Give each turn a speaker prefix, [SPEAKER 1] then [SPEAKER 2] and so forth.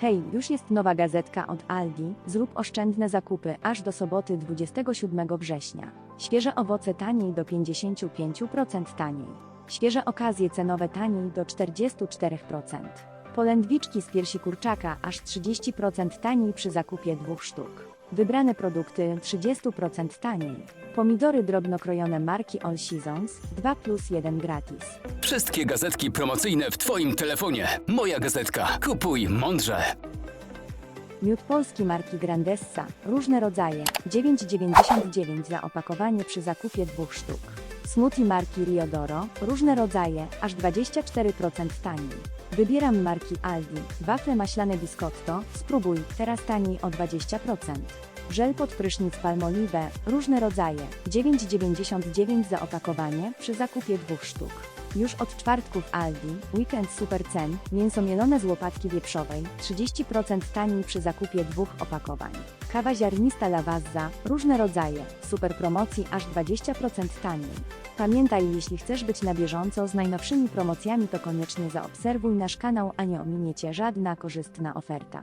[SPEAKER 1] Hej, już jest nowa gazetka od Aldi. Zrób oszczędne zakupy aż do soboty 27 września. Świeże owoce taniej do 55% taniej. Świeże okazje cenowe taniej do 44%. Polędwiczki z piersi kurczaka aż 30% taniej przy zakupie dwóch sztuk. Wybrane produkty 30% taniej. Pomidory drobno krojone marki All Seasons 2 plus 1 gratis.
[SPEAKER 2] Wszystkie gazetki promocyjne w Twoim telefonie. Moja gazetka. Kupuj mądrze.
[SPEAKER 1] Miód polski marki Grandessa, różne rodzaje, 9,99 za opakowanie przy zakupie dwóch sztuk. Smoothie marki Riodoro, różne rodzaje, aż 24% taniej. Wybieram marki Aldi, wafle maślane biscotto, spróbuj, teraz taniej o 20%. Żel pod prysznic Palmolive, różne rodzaje, 9,99 za opakowanie przy zakupie dwóch sztuk. Już od czwartku w Aldi, weekend super cen, mięso mielone z łopatki wieprzowej, 30% taniej przy zakupie dwóch opakowań. Kawa ziarnista Lavazza, różne rodzaje, super promocji aż 20% taniej. Pamiętaj, jeśli chcesz być na bieżąco z najnowszymi promocjami, to koniecznie zaobserwuj nasz kanał, a nie ominie Cię żadna korzystna oferta.